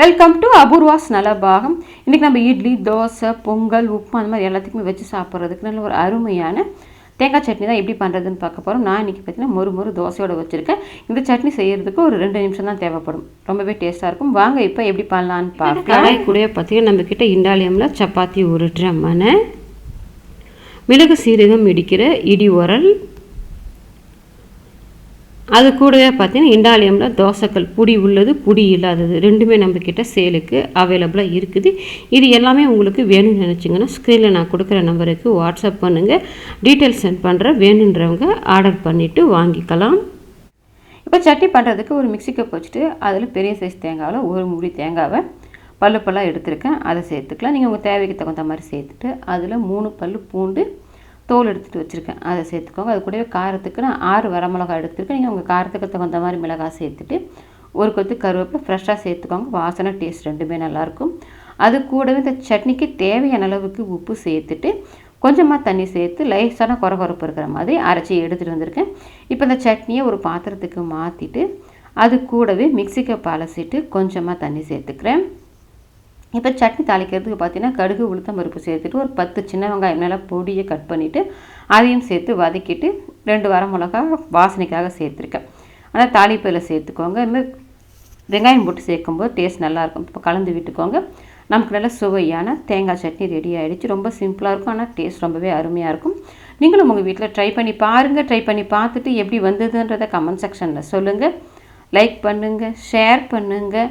Welcome to Apoorva's Nalabagam இன்றைக்கி நம்ம இட்லி தோசை பொங்கல் உப்பு அந்த மாதிரி எல்லாத்துக்குமே வச்சு சாப்பிட்றதுக்கு நல்ல ஒரு அருமையான தேங்காய் சட்னி தான் எப்படி பண்ணுறதுன்னு பார்க்க போகிறோம் நான் இன்றைக்கி பார்த்தீங்கன்னா மொறு மொறு தோசையோட வச்சுருக்கேன். இந்த சட்னி செய்கிறதுக்கு ஒரு ரெண்டு நிமிஷம் தான் தேவைப்படும். ரொம்பவே டேஸ்ட்டாக இருக்கும். வாங்க இப்போ எப்படி பண்ணலான்னு பார்க்கலாம். கடாய் கூட பார்த்தீங்கன்னா நம்மக்கிட்ட இண்டாலியமில் சப்பாத்தி உருட்டுற மனை மிளகு சீரகம் இடிக்கிற இடி உரல் அது கூடவே பார்த்தீங்கன்னா இண்டாலியமில் தோசைக்கல் புடி உள்ளது புடி இல்லாதது. ரெண்டுமே நம்மக்கிட்ட சேலுக்கு அவைலபிளாக இருக்குது. இது எல்லாமே உங்களுக்கு வேணும்னு நினச்சிங்கன்னா ஸ்க்ரீனில் நான் கொடுக்குற நம்பருக்கு வாட்ஸ்அப் பண்ணுங்கள் டீட்டெயில்ஸ் சென்ட் பண்ணுறேன் வேணுன்றவங்க ஆர்டர் பண்ணிவிட்டு வாங்கிக்கலாம். இப்போ சட்னி பண்ணுறதுக்கு ஒரு மிக்சி கப் வச்சுட்டு அதில் பெரிய சைஸ் தேங்காவில் ஒரு முடி தேங்காவை பல்லு பல்லாக எடுத்திருக்கேன். அதை சேர்த்துக்கலாம். நீங்கள் உங்கள் தேவைக்கு தகுந்த மாதிரி சேர்த்துட்டு அதில் மூணு பல் பூண்டு தோல் எடுத்துகிட்டு வச்சுருக்கேன். அதை சேர்த்துக்கோங்க. அது கூடவே காரத்துக்கு நான் ஆறு வரமிளகாய் எடுத்துருக்கேன். நீங்கள் உங்கள் காரத்துக்கு தகுந்த மாதிரி மிளகாய் சேர்த்துட்டு ஒரு கொத்து கருவேப்பிலை ஃப்ரெஷ்ஷாக சேர்த்துக்கோங்க. வாசனை டேஸ்ட் ரெண்டுமே நல்லாயிருக்கும் அது கூடவே இந்த சட்னிக்கு தேவையான அளவுக்கு உப்பு சேர்த்துட்டு கொஞ்சமாக தண்ணி சேர்த்து லைஸான குறகுறப்பு இருக்கிற மாதிரி அரைச்சி எடுத்துகிட்டு வந்திருக்கேன். இப்போ இந்த சட்னியை ஒரு பாத்திரத்துக்கு மாற்றிட்டு அது கூடவே மிக்சிக்கு பழசிட்டு கொஞ்சமாக தண்ணி சேர்த்துக்கிறேன். இப்போ சட்னி தாளிக்கிறதுக்கு பார்த்தீங்கன்னா கடுகு உளுத்தம் பருப்பு சேர்த்துட்டு ஒரு பத்து சின்ன வெங்காயம் நல்லா பொடியை கட் பண்ணிவிட்டு அதையும் சேர்த்து வதக்கிட்டு ரெண்டு வர மிளகா வாசனைக்காக சேர்த்துருக்கேன். ஆனால் தாளிப்பில் சேர்த்துக்கோங்க. இதுமாதிரி வெங்காயம் போட்டு சேர்க்கும்போது டேஸ்ட் நல்லாயிருக்கும். இப்போ கலந்து விட்டுக்கோங்க. நமக்கு நல்ல சுவையான தேங்காய் சட்னி ரெடி ஆகிடுச்சு ரொம்ப சிம்பிளாக இருக்கும். ஆனால் டேஸ்ட் ரொம்பவே அருமையாக இருக்கும். நீங்களும் உங்கள் வீட்டில் ட்ரை பண்ணி பாருங்கள் ட்ரை பண்ணி பார்த்துட்டு எப்படி வந்ததுன்றதை கமெண்ட் செக்ஷனில் சொல்லுங்கள் லைக் பண்ணுங்கள் ஷேர் பண்ணுங்கள்